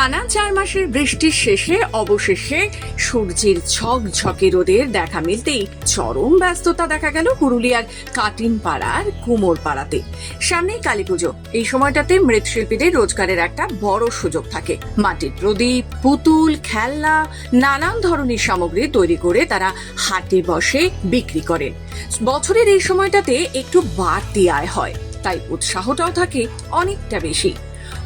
টানা চার মাসের বৃষ্টির শেষে অবশেষে সূর্যের ঝকঝকে রোদের দেখা মিলতেই চরম ব্যস্ততা দেখা গেল পুরুলিয়ার কাটিন পাড়ার কুমোর পাড়াতে সামনেই কালী পুজো। এই সময়টাতে মৃৎশিল্পীদের রোজগারের একটা বড় সুযোগ থাকে। মাটির প্রদীপ, পুতুল, খেলনা, নানান ধরনের সামগ্রী তৈরি করে তারা হাটে বসে বিক্রি করেন। বছরের এই সময়টাতে একটু বাড়তি আয় হয়, তাই উৎসাহটাও থাকে অনেকটা বেশি।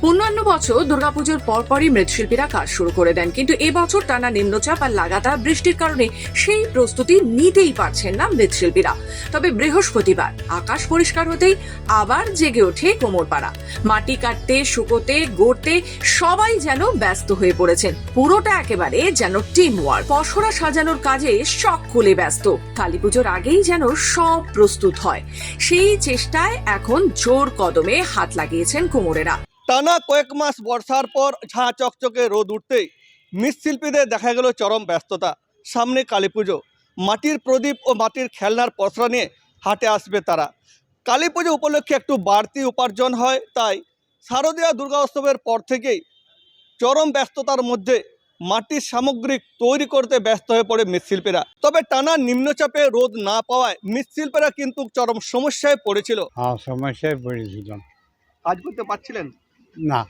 অন্যান্য বছর দুর্গাপুজোর পরপরই মৃৎশিল্পীরা কাজ শুরু করে দেন, কিন্তু এবছর টানা নিম্নচাপ আর লাগাতার বৃষ্টির কারণে সেই প্রস্তুতি নিতেই পারছেন না মৃৎশিল্পীরা। তবে বৃহস্পতিবার আকাশ পরিষ্কার হতেই আবার জেগে ওঠে কোমরপাড়া। মাটি কাটতে, শুকোতে, গড়তে সবাই যেন ব্যস্ত হয়ে পড়েছেন। পুরোটা একেবারে যেন টিম ওয়ার্ক। পশরা সাজানোর কাজে শখ খুলে ব্যস্ত। কালী পুজোর আগেই যেন সব প্রস্তুত হয়। সেই চেষ্টায় এখন জোর কদমে হাত লাগিয়েছেন কোমরেরা। টানা কয়েক মাস বর্ষার পর ঝাঁ চকচকে রোদ উঠতেই মৃৎশিল্পীদের দেখা গেল চরম ব্যস্ততা। সামনে কালী পুজো মাটির প্রদীপ ও মাটির খেলনার পসরা নিয়ে হাটে আসবে তারা। কালী পুজো উপলক্ষে একটু বাড়তি উপার্জন হয় তাই শারদীয়া দুর্গা উৎসবের পর থেকেই চরম ব্যস্ততার মধ্যে মাটির সামগ্রিক তৈরি করতে ব্যস্ত হয়ে পড়ে মৃৎশিল্পীরা। তবে টানা নিম্নচাপে রোদ না পাওয়ায় মৃৎশিল্পীরা কিন্তু চরম সমস্যায় পড়েছিল। হ্যাঁ সমস্যায় পড়েছিলাম। কাজ করতে পারছিলেন? না।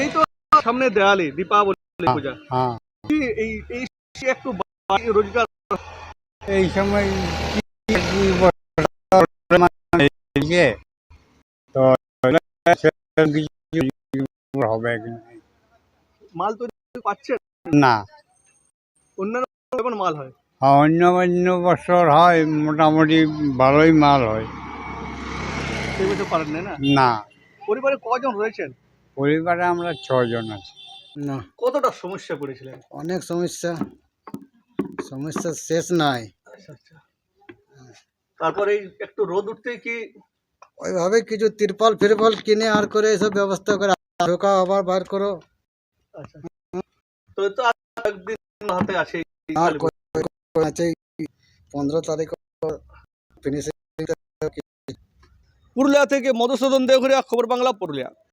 এই তো সামনে দীপাবলি পূজা। হ্যাঁ এই এই একটু রোজগার এই সময় মানে হয়েছে, তো হবে না। মাল না। অন্যান্য মাল হয়? হ্যাঁ, অন্য অন্য বছর হয় মোটামুটি ভালোই মাল হয়। সেই বছর পারেন না পরিবারে কজন রয়েছেন পরিবারে আমরা ছজন আছি না কতটা সমস্যা পড়েছিলেন অনেক সমস্যা সমস্যা শেষ নাই আচ্ছা আচ্ছা তারপরে একটু রোদ উঠতেই কি ওইভাবে কিছু তিরপল ফিরপল কিনে আর করে এসব ব্যবস্থা করে ঢোকা আবার বার করো আচ্ছা তো তো একদিন হাতে আছে আর আছে পনেরো তারিখ ফিনিশিং পুরুলিয়া থেকে মধুসূদন দেওঘরিয়া খবর বাংলা পুরুলিয়া।